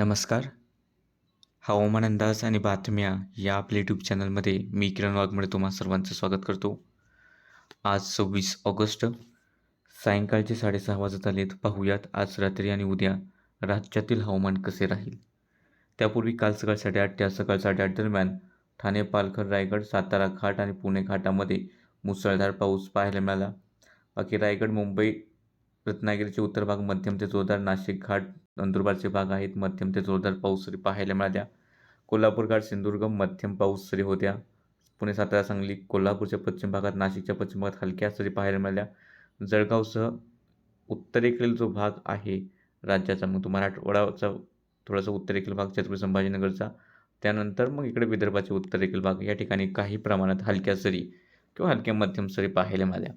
नमस्कार. हवामान अंदाज आणि बातम्या या आपल्या यूट्यूब चॅनलमध्ये मी किरण वाघमडे तुम्हा सर्वांचं स्वागत करतो. आज सव्वीस ऑगस्ट सायंकाळचे साडेसहा वाजत आलेत. पाहूयात आज रात्री आणि उद्या राज्यातील हवामान कसे राहील? त्यापूर्वी काल सकाळ साडेआठ ते आज सकाळ साडेआठ दरम्यान ठाणे पालघर रायगड सातारा घाट आणि पुणे घाटामध्ये मुसळधार पाऊस पाहायला मिळाला. बाकी रायगड मुंबई रत्नागिरीचे उत्तर भाग मध्यम ते जोरदार नाशिक घाट नंदुरबारचे भाग आहेत. मध्यम ते जोरदार पाऊस सरी पाहायला मिळाल्या. कोल्हापूर घाट सिंधुदुर्ग मध्यम पाऊस सरी होत्या. पुणे सातारा सांगली कोल्हापूरच्या पश्चिम भागात नाशिकच्या पश्चिम भागात हलक्या सरी पाहायला मिळाल्या. जळगावसह उत्तरेकडील जो भाग आहे राज्याचा मग तो मराठवाड्याचा थोडासा उत्तरेकडील भाग छत्रपती संभाजीनगरचा. त्यानंतर मग इकडे विदर्भाचे उत्तरेकडील भाग या ठिकाणी काही प्रमाणात हलक्या सरी किंवा हलक्या मध्यम सरी पाहायला मिळाल्या.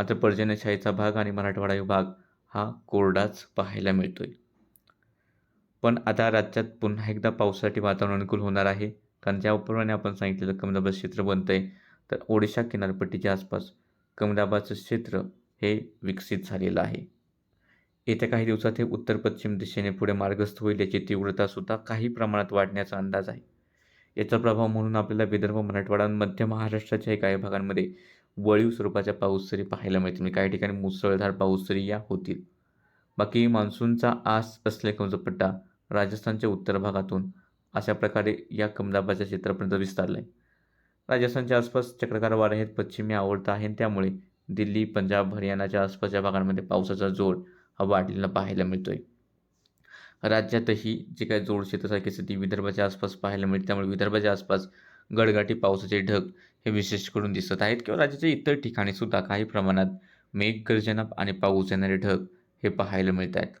मात्र पर्जन्यशाहीचा भाग आणि मराठवाडा विभाग हा कोरडाच पाहायला मिळतो आहे पण आता राज्यात पुन्हा एकदा पावसासाठी वातावरण अनुकूल होणार आहे. कारण ज्याप्रमाणे आपण सांगितलेलं कमी दाबाचं क्षेत्र बनतं आहे तर ओडिशा किनारपट्टीच्या आसपास कमी दाबाचं क्षेत्र हे विकसित झालेलं आहे. येत्या काही दिवसात हे उत्तर पश्चिम दिशेने पुढे मार्गस्थ होईल याची तीव्रतासुद्धा काही प्रमाणात वाढण्याचा अंदाज आहे. याचा प्रभाव म्हणून आपल्याला विदर्भ मराठवाडा मध्य महाराष्ट्राच्या काही भागांमध्ये वळीव स्वरूपाच्या पाऊस सरी पाहायला मिळतील म्हणजे काही ठिकाणी मुसळधार पाऊस सरी या होतील बाकी मान्सूनचा आस असले कमजपट्टा राजस्थानच्या उत्तर भागातून अशा प्रकारे या कमदाबाच्या क्षेत्रापर्यंत विस्तारला आहे राजस्थानच्या आसपास चक्रकार वारे आहेत पश्चिमी आवडत आहे त्यामुळे दिल्ली पंजाब हरियाणाच्या आसपासच्या भागांमध्ये पावसाचा जोर हा वाढलेला पाहायला मिळतोय. राज्यातही जे काही जोड क्षेत्रासारखी स्थिती विदर्भाच्या आसपास पाहायला मिळते त्यामुळे विदर्भाच्या आसपास गडगाठी पावसाचे ढग हे विशेष करून दिसत आहेत किंवा राज्याच्या इतर ठिकाणी सुद्धा काही प्रमाणात मेघगर्जना आणि पाऊस येणारे ढग हे पाहायला मिळत आहेत.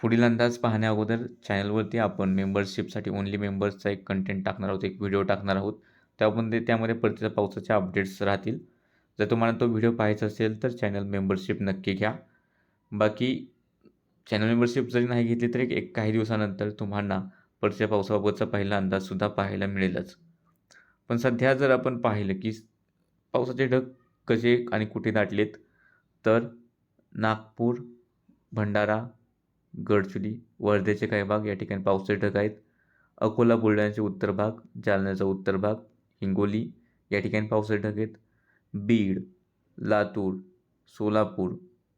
पुढील अंदाज पाहण्या अगोदर चॅनलवरती आपण मेंबरशिपसाठी ओनली मेंबर्सचा एक कंटेंट टाकणार आहोत एक व्हिडिओ टाकणार आहोत. त्यामध्ये त्यामध्ये परतीच्या पावसाच्या अपडेट्स राहतील. जर तुम्हाला तो व्हिडिओ पाहायचा असेल तर चॅनल मेंबरशिप नक्की घ्या. बाकी चॅनल मेंबरशिप जरी नाही घेतली तरी एक काही दिवसानंतर तुम्हाला परतीच्या पावसाबाबतचा पहिला अंदाजसुद्धा पाहायला मिळेलच. पण सध्या जर आपण पाहिलं की पावसाचे ढग कसे आणि कुठे दाटलेत तर नागपूर भंडारा गडचिरोली वर्धेचे काही भाग या ठिकाणी पावसाचे ढग आहेत. अकोला बुलढाण्याचे उत्तर भाग जालन्याचा उत्तर भाग हिंगोली या ठिकाणी पावसाचे ढग आहेत. बीड लातूर सोलापूर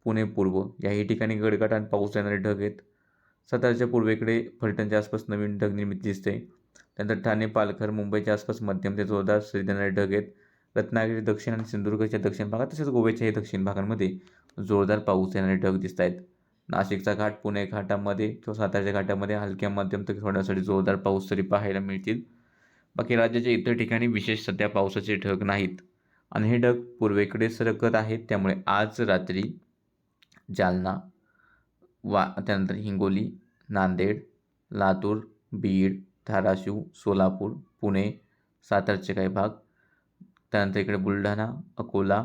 पुणे पूर्व याही ठिकाणी गडगड आणि पाऊस येणारे ढग आहेत. साताऱ्याच्या पूर्वेकडे फलटणच्या आसपास नवीन ढग निर्मिती दिसते. त्यानंतर ठाणे पालघर मुंबईच्या आसपास मध्यम ते जोरदार सरी देणारे ढग आहेत. रत्नागिरी दक्षिण आणि सिंधुदुर्गच्या दक्षिण भागात तसेच गोव्याच्याही दक्षिण भागांमध्ये जोरदार पाऊस येणारे ढग दिसत आहेत. नाशिकचा घाट पुणे घाटामध्ये किंवा सातारच्या घाटामध्ये हलक्या मध्यम तर थोड्यासाठी जोरदार पाऊस तरी पाहायला मिळतील. बाकी राज्याच्या इतर ठिकाणी विशेष सध्या पावसाचे ढग नाहीत. आणि हे ढग पूर्वेकडे सरकत आहेत त्यामुळे आज रात्री जालना वा त्यानंतर हिंगोली नांदेड लातूर बीड धाराशिव सोलापूर पुणे सातारचे काही भाग. त्यानंतर इकडे बुलढाणा अकोला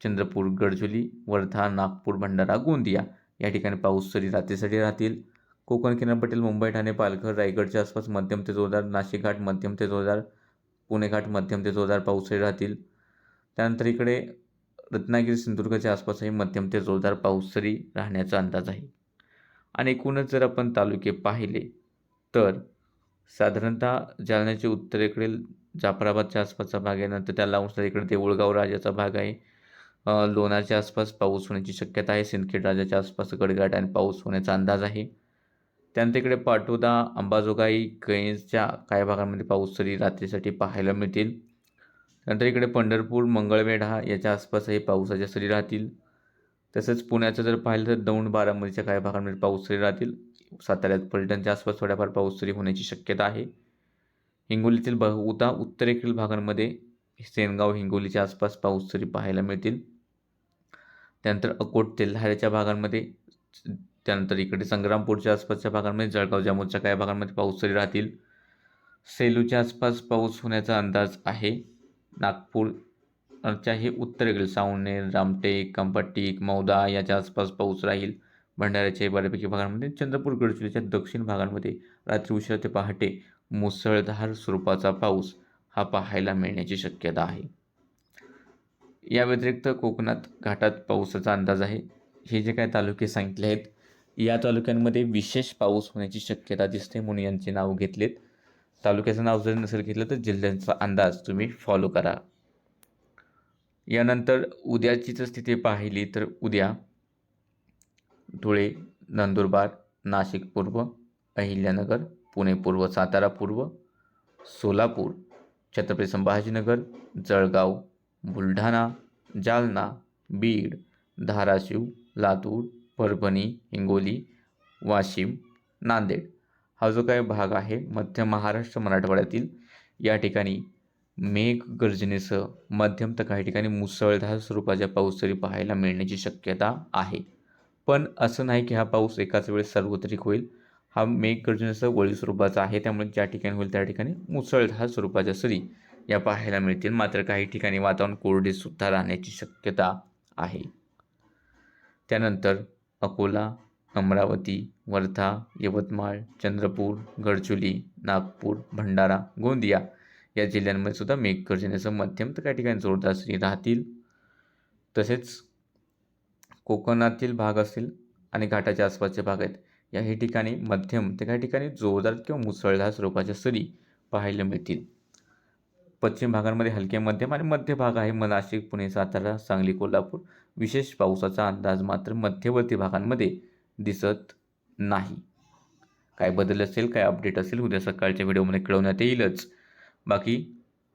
चंद्रपूर गडचुली वर्धा नागपूर भंडारा गोंदिया. या ठिकाणी पाऊस सरी रात्रीसाठी राहतील. कोकण किनारपट्टील मुंबई ठाणे पालघर रायगडच्या आसपास मध्यम ते जोरदार नाशिक घाट मध्यम ते जोरदार पुणे घाट मध्यम ते जोरदार पाऊसही राहतील. त्यानंतर इकडे रत्नागिरी सिंधुदुर्गाच्या आसपासही मध्यम ते जोरदार पाऊस सरी राहण्याचा अंदाज आहे. आणि एकूणच जर आपण तालुके पाहिले तर साधारणतः जालन्याच्या उत्तरेकडील जाफराबादच्या आसपासचा भाग आहे. नंतर त्या लावून इकडे देऊळगाव राजाचा भाग आहे. लोणारच्या आसपास पाऊस होण्याची शक्यता आहे. सिंदखेड राजाच्या आसपास गडगाट आणि पाऊस होण्याचा अंदाज आहे. त्यानंतर इकडे पाटोदा अंबाजोगाई कैजच्या काही भागांमध्ये पाऊस सरी रात्रीसाठी पाहायला मिळतील. त्यानंतर इकडे पंढरपूर मंगळवेढा याच्या आसपासही पावसाच्या सरी राहतील. तसंच पुण्याचं जर पाहिलं तर दौंड बारामतीच्या काही भागांमध्ये पाऊस सरी राहतील. साताऱ्यात फलटणच्या आसपास थोड्याफार पाऊस सरी होण्याची शक्यता आहे. हिंगोलीतील बहुता उत्तरेकडील भागांमध्ये सेनगाव हिंगोलीच्या आसपास पाऊस सरी पाहायला मिळतील. त्यानंतर अकोट तेल्हाऱ्याच्या भागांमध्ये त्यानंतर इकडे संग्रामपूरच्या आसपासच्या भागांमध्ये जळगाव जामोदच्या काही भागांमध्ये पाऊस सरी राहतील. सेलूच्या आसपास पाऊस होण्याचा अंदाज आहे. नागपूरच्याही उत्तरेकडील सावनेर रामटेक कंपटीक मौदा याच्या आसपास पाऊस राहील. भंडाऱ्याच्या बऱ्यापैकी भागांमध्ये चंद्रपूर गडचिरोलीच्या दक्षिण भागांमध्ये रात्री उशिरा ते पहाटे मुसळधार स्वरूपाचा पाऊस हा पाहायला मिळण्याची शक्यता आहे. या व्यतिरिक्त कोकणात घाटात पावसाचा अंदाज आहे. हे जे काही तालुके सांगितले आहेत या तालुक्यांमध्ये विशेष पाऊस होण्याची शक्यता दिसते म्हणून यांचे नाव घेतलेत. तालुक्याचं नाव जरी नसेल घेतलं तर जिल्ह्यांचा अंदाज तुम्ही फॉलो करा. यानंतर उद्याची जर स्थिती पाहिली तर उद्या धुळे नंदुरबार नाशिक पूर्व अहिल्यानगर पुणे पूर्व सातारा पूर्व सोलापूर छत्रपती संभाजीनगर जळगाव बुलढाणा जालना बीड धाराशिव लातूर परभणी हिंगोली वाशिम नांदेड. हा जो काही भाग आहे मध्य महाराष्ट्र मराठवाड्यातील या ठिकाणी मेघ गर्जनेसह मध्यम तर काही ठिकाणी मुसळधार स्वरूपाच्या पाऊस तरी पाहायला मिळण्याची शक्यता आहे. पण असं नाही की हा पाऊस एकाच वेळेस सर्वत्रिक होईल. हा मेघ गर्जनेसह वळी स्वरूपाचा आहे त्यामुळे ज्या ठिकाणी होईल त्या ठिकाणी मुसळधार स्वरूपाच्या सरी या पाहायला मिळतील. मात्र काही ठिकाणी वातावरण कोरडे सुद्धा राहण्याची शक्यता आहे. त्यानंतर अकोला अमरावती वर्धा यवतमाळ चंद्रपूर गडचुली नागपूर भंडारा गोंदिया या जिल्ह्यांमध्ये सुद्धा मेघगर्जनेसह मध्यम तर काही ठिकाणी जोरदार सरी राहतील. तसेच कोकणातील भाग असतील आणि घाटाच्या आसपासचे भाग आहेत याही ठिकाणी मध्यम ते काही ठिकाणी जोरदार किंवा मुसळधार स्वरूपाच्या सरी पाहायला मिळतील. पश्चिम भागांमध्ये हलके मध्यम आणि मध्य भाग आहे. मग नाशिक पुणे सातारा सांगली कोल्हापूर विशेष पावसाचा अंदाज मात्र मध्यवर्ती भागांमध्ये दिसत नाही. काय बदल असेल काय अपडेट असेल उद्या सकाळच्या व्हिडिओमध्ये कळवण्यात येईलच. बाकी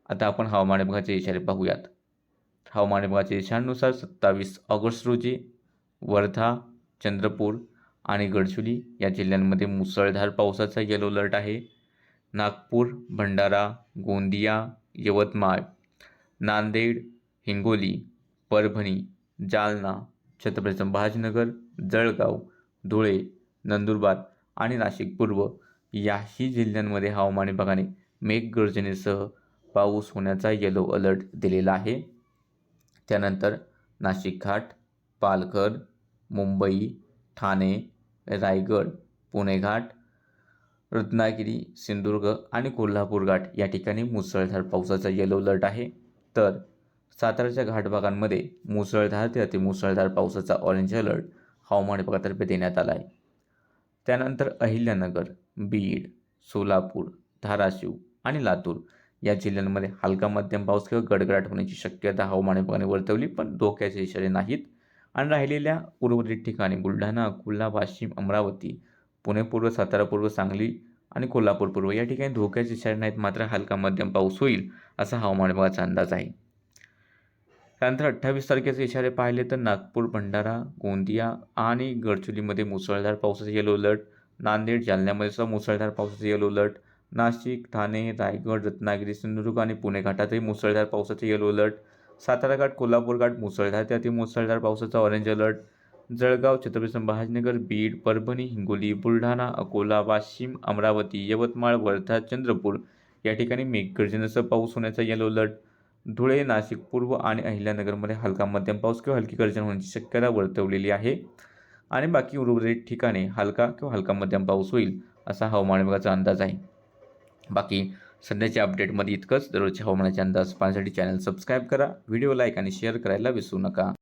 आता आपण हवामान विभागाचे इशारे पाहूयात हवामान विभागाच्या इशारानुसार सत्तावीस ऑगस्ट रोजी वर्धा चंद्रपूर आणि गडचुली या जिल्ह्यांमध्ये मुसळधार पावसाचा येलो अलर्ट आहे. नागपूर भंडारा गोंदिया यवतमाळ नांदेड हिंगोली परभणी जालना छत्रपती संभाजीनगर जळगाव धुळे नंदुरबार आणि नाशिक पूर्व याही जिल्ह्यांमध्ये हवामान विभागाने मेघगर्जनेसह पाऊस होण्याचा येलो अलर्ट दिलेला आहे. त्यानंतर नाशिक घाट पालघर मुंबई ठाणे रायगड पुणे घाट रत्नागिरी सिंधुदुर्ग आणि कोल्हापूर घाट या ठिकाणी मुसळधार पावसाचा येलो अलर्ट आहे. तर साताराच्या घाट भागांमध्ये मुसळधार ते अतिमुसळधार पावसाचा ऑरेंज अलर्ट हवामान विभागातर्फे देण्यात आला आहे. त्यानंतर अहिल्यानगर बीड सोलापूर धाराशिव आणि लातूर या जिल्ह्यांमध्ये हलका मध्यम पाऊस किंवा गडगडाट होण्याची शक्यता हवामान विभागाने वर्तवली पण धोक्याचे इशारे नाहीत. आणि राहिलेल्या उर्वरित ठिकाणी बुलढाणा अकोला वाशिम अमरावती पुणे पूर्व सातारा पूर्व सांगली आणि कोल्हापूर पूर्व या ठिकाणी धोक्याचे इशारे नाहीत मात्र हलका मध्यम पाऊस होईल असा हवामान विभागाचा अंदाज आहे. त्यानंतर अठ्ठावीस तारखेचे इशारे पाहिले तर नागपूर भंडारा गोंदिया आणि गडचिरोलीमध्ये मुसळधार पावसाचे येलो अलर्ट नांदेड जालन्यामध्ये सुद्धा मुसळधार पावसाचे येलो अलर्ट नाशिक ठाणे रायगड रत्नागिरी सिंधुदुर्ग आणि पुणे घाटातही मुसळधार पावसाचे येलो अलर्ट सातारा घाट कोल्हापूर घाट मुसळधार ते मुसळधार पावसाचा ऑरेंज अलर्ट जळगाव छत्रपती संभाजीनगर बीड परभणी हिंगोली बुलढाणा अकोला वाशिम अमरावती यवतमाळ वर्धा चंद्रपूर या ठिकाणी मेघगर्जनेसह पाऊस होण्याचा येलो अलर्ट धुळे नाशिक पूर्व आणि अहिल्यानगरमध्ये हलका मध्यम पाऊस किंवा हलकी गर्जन होण्याची शक्यता वर्तवलेली आहे. आणि बाकी उर्वरित ठिकाणी हलका किंवा हलका मध्यम पाऊस होईल असा हवामान विभागाचा अंदाज आहे. बाकी सध्याच्या अपडेटमध्ये इतकंच. दररोजच्या हवामानाचे अंदाज पाहण्यासाठी चॅनल सबस्क्राईब करा. व्हिडिओ लाईक आणि शेअर करायला विसरू नका.